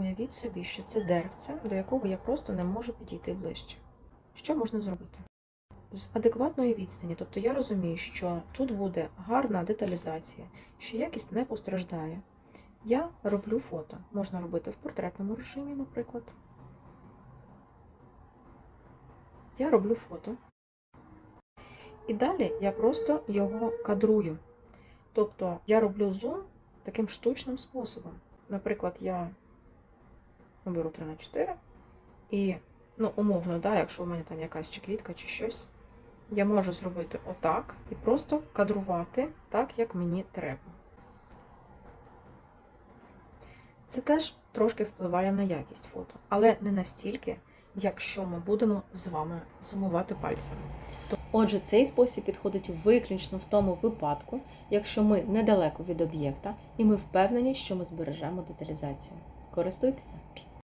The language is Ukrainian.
уявіть собі, що це деревце, до якого я просто не можу підійти ближче. Що можна зробити? З адекватної відстані, тобто я розумію, що тут буде гарна деталізація, що якість не постраждає. Я роблю фото. Можна робити в портретному режимі, наприклад. Я роблю фото. І далі я просто його кадрую. Тобто я роблю зум таким штучним способом. Наприклад, я беру 3 на 4 і, ну, умовно, да, якщо у мене там якась чи квітка, чи щось, я можу зробити отак і просто кадрувати так, як мені треба. Це теж трошки впливає на якість фото, але не настільки, якщо ми будемо з вами зумувати пальцями. Отже, цей спосіб підходить виключно в тому випадку, якщо ми недалеко від об'єкта і ми впевнені, що ми збережемо деталізацію. Користуйтеся!